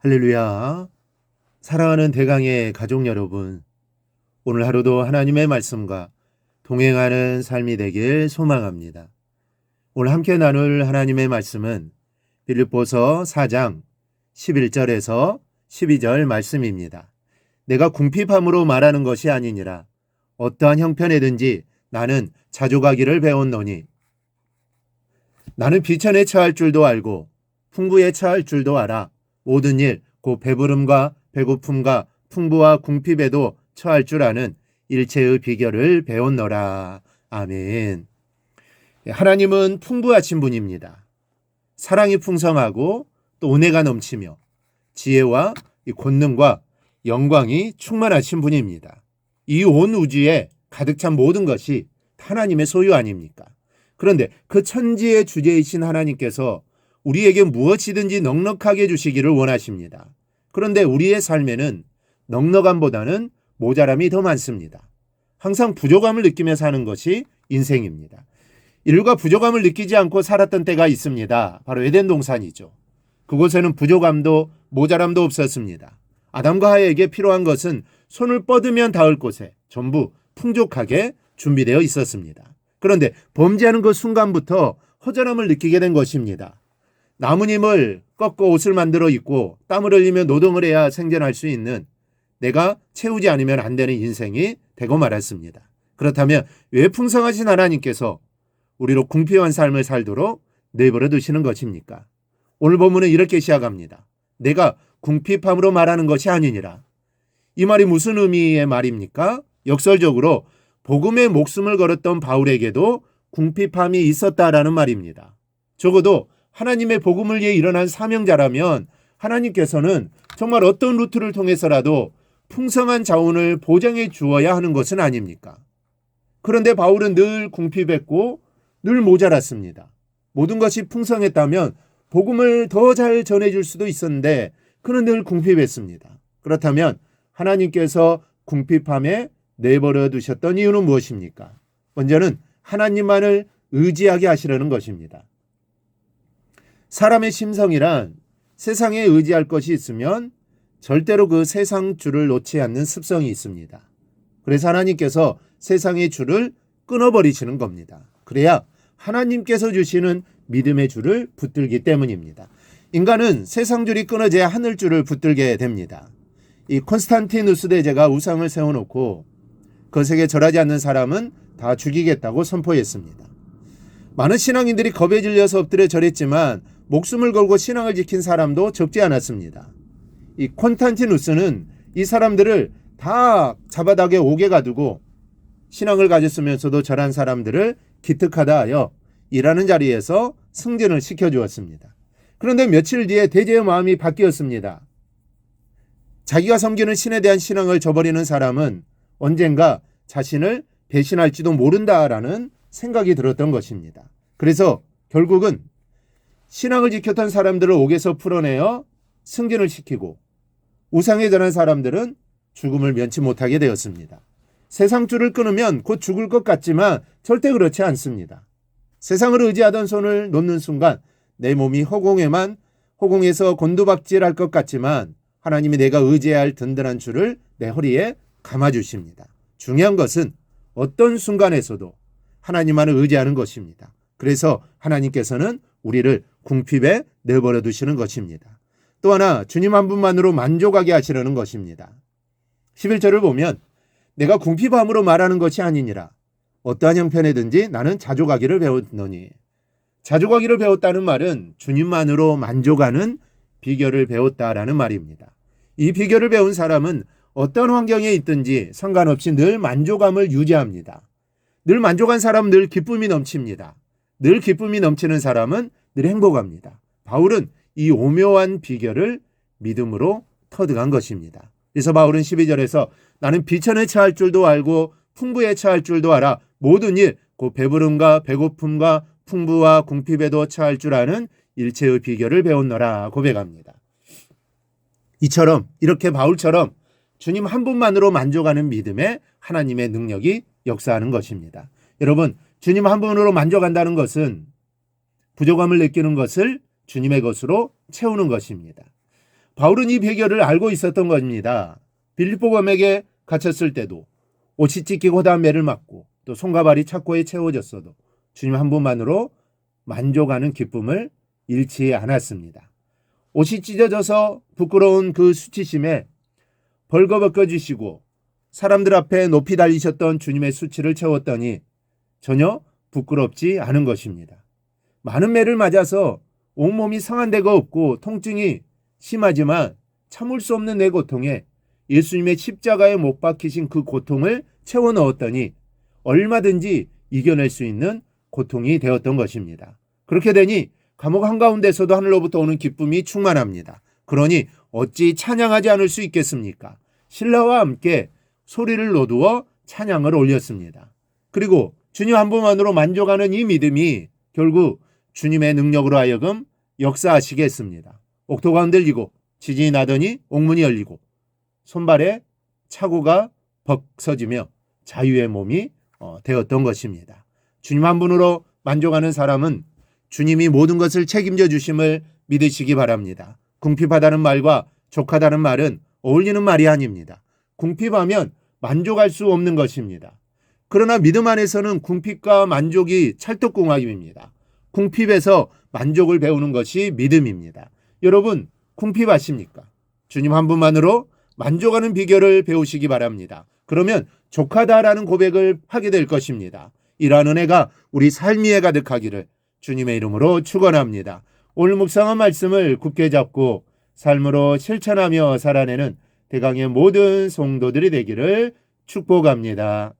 할렐루야. 사랑하는 대강의 가족 여러분. 오늘 하루도 하나님의 말씀과 동행하는 삶이 되길 소망합니다. 오늘 함께 나눌 하나님의 말씀은 빌립보서 4장 11절에서 12절 말씀입니다. 내가 궁핍함으로 말하는 것이 아니니라. 어떠한 형편에든지 나는 자족하기를 배웠노니 나는 비천에 처할 줄도 알고 풍부에 처할 줄도 알아. 모든 일, 곧 배부름과 배고픔과 풍부와 궁핍에도 처할 줄 아는 일체의 비결을 배웠노라. 아멘. 하나님은 풍부하신 분입니다. 사랑이 풍성하고 또 은혜가 넘치며 지혜와 이 권능과 영광이 충만하신 분입니다. 이 온 우주에 가득 찬 모든 것이 하나님의 소유 아닙니까? 그런데 그 천지의 주제이신 하나님께서 우리에게 무엇이든지 넉넉하게 주시기를 원하십니다. 그런데 우리의 삶에는 넉넉함보다는 모자람이 더 많습니다. 항상 부족함을 느끼며 사는 것이 인생입니다. 인류가 부족함을 느끼지 않고 살았던 때가 있습니다. 바로 에덴 동산이죠. 그곳에는 부족함도 모자람도 없었습니다. 아담과 하에게 필요한 것은 손을 뻗으면 닿을 곳에 전부 풍족하게 준비되어 있었습니다. 그런데 범죄하는 그 순간부터 허전함을 느끼게 된 것입니다. 나무님을 꺾고 옷을 만들어 입고 땀을 흘리며 노동을 해야 생존할 수 있는 내가 채우지 않으면 안 되는 인생이 되고 말았습니다. 그렇다면 왜 풍성하신 하나님께서 우리로 궁핍한 삶을 살도록 내버려 두시는 것입니까? 오늘 본문은 이렇게 시작합니다. 내가 궁핍함으로 말하는 것이 아니니라. 이 말이 무슨 의미의 말입니까? 역설적으로 복음에 목숨을 걸었던 바울에게도 궁핍함이 있었다라는 말입니다. 적어도 하나님의 복음을 위해 일어난 사명자라면 하나님께서는 정말 어떤 루트를 통해서라도 풍성한 자원을 보장해 주어야 하는 것은 아닙니까? 그런데 바울은 늘 궁핍했고 늘 모자랐습니다. 모든 것이 풍성했다면 복음을 더 잘 전해줄 수도 있었는데 그는 늘 궁핍했습니다. 그렇다면 하나님께서 궁핍함에 내버려 두셨던 이유는 무엇입니까? 먼저는 하나님만을 의지하게 하시려는 것입니다. 사람의 심성이란 세상에 의지할 것이 있으면 절대로 그 세상 줄을 놓지 않는 습성이 있습니다. 그래서 하나님께서 세상의 줄을 끊어버리시는 겁니다. 그래야 하나님께서 주시는 믿음의 줄을 붙들기 때문입니다. 인간은 세상 줄이 끊어져야 하늘 줄을 붙들게 됩니다. 이 콘스탄티누스 대제가 우상을 세워놓고 거세게 절하지 않는 사람은 다 죽이겠다고 선포했습니다. 많은 신앙인들이 겁에 질려서 엎드려 절했지만 목숨을 걸고 신앙을 지킨 사람도 적지 않았습니다. 이 콘탄티누스는 이 사람들을 다 잡아다게 옥에 가두고 신앙을 가졌으면서도 절한 사람들을 기특하다 하여 일하는 자리에서 승진을 시켜주었습니다. 그런데 며칠 뒤에 대제의 마음이 바뀌었습니다. 자기가 섬기는 신에 대한 신앙을 저버리는 사람은 언젠가 자신을 배신할지도 모른다라는 생각이 들었던 것입니다. 그래서 결국은 신앙을 지켰던 사람들을 옥에서 풀어내어 승진을 시키고 우상에 전한 사람들은 죽음을 면치 못하게 되었습니다. 세상 줄을 끊으면 곧 죽을 것 같지만 절대 그렇지 않습니다. 세상을 의지하던 손을 놓는 순간 내 몸이 허공에만 허공에서 곤두박질할 것 같지만 하나님이 내가 의지해야 할 든든한 줄을 내 허리에 감아주십니다. 중요한 것은 어떤 순간에서도 하나님만을 의지하는 것입니다. 그래서 하나님께서는 우리를 궁핍에 내버려 두시는 것입니다. 또 하나 주님 한 분만으로 만족하게 하시려는 것입니다. 11절을 보면 내가 궁핍함으로 말하는 것이 아니니라 어떠한 형편에든지 나는 자족하기를 배웠노니 자족하기를 배웠다는 말은 주님만으로 만족하는 비결을 배웠다라는 말입니다. 이 비결을 배운 사람은 어떤 환경에 있든지 상관없이 늘 만족함을 유지합니다. 늘 만족한 사람은 늘 기쁨이 넘칩니다. 늘 기쁨이 넘치는 사람은 늘 행복합니다. 바울은 이 오묘한 비결을 믿음으로 터득한 것입니다. 그래서 바울은 12절에서 나는 비천에 처할 줄도 알고 풍부에 처할 줄도 알아 모든 일, 그 배부름과 배고픔과 풍부와 궁핍에도 처할 줄 아는 일체의 비결을 배웠노라 고백합니다. 이처럼 이렇게 바울처럼 주님 한 분만으로 만족하는 믿음에 하나님의 능력이 역사하는 것입니다. 여러분, 주님 한 분으로 만족한다는 것은 부족함을 느끼는 것을 주님의 것으로 채우는 것입니다. 바울은 이 비결을 알고 있었던 겁니다. 빌립보 검에게 갇혔을 때도 옷이 찢기고 다음 매를 맞고 또 손과 발이 착고에 채워졌어도 주님 한 분만으로 만족하는 기쁨을 잃지 않았습니다. 옷이 찢어져서 부끄러운 그 수치심에 벌거벗겨 주시고 사람들 앞에 높이 달리셨던 주님의 수치를 채웠더니 전혀 부끄럽지 않은 것입니다. 많은 매를 맞아서 온몸이 상한 데가 없고 통증이 심하지만 참을 수 없는 내 고통에 예수님의 십자가에 못 박히신 그 고통을 채워 넣었더니 얼마든지 이겨낼 수 있는 고통이 되었던 것입니다. 그렇게 되니 감옥 한가운데서도 하늘로부터 오는 기쁨이 충만합니다. 그러니 어찌 찬양하지 않을 수 있겠습니까? 신라와 함께 소리를 놓두어 찬양을 올렸습니다. 그리고 주님 한 분만으로 만족하는 이 믿음이 결국 주님의 능력으로 하여금 역사하시게 했습니다. 옥토가 흔들리고 지진이 나더니 옥문이 열리고 손발에 차고가 벗어지며 자유의 몸이 어, 되었던 것입니다. 주님 한 분으로 만족하는 사람은 주님이 모든 것을 책임져 주심을 믿으시기 바랍니다. 궁핍하다는 말과 족하다는 말은 어울리는 말이 아닙니다. 궁핍하면 만족할 수 없는 것입니다. 그러나 믿음 안에서는 궁핍과 만족이 찰떡궁합입니다. 궁핍에서 만족을 배우는 것이 믿음입니다. 여러분, 궁핍하십니까? 주님 한 분만으로 만족하는 비결을 배우시기 바랍니다. 그러면 족하다라는 고백을 하게 될 것입니다. 이러한 은혜가 우리 삶위에 가득하기를 주님의 이름으로 축원합니다. 오늘 묵상한 말씀을 굳게 잡고 삶으로 실천하며 살아내는 대강의 모든 성도들이 되기를 축복합니다.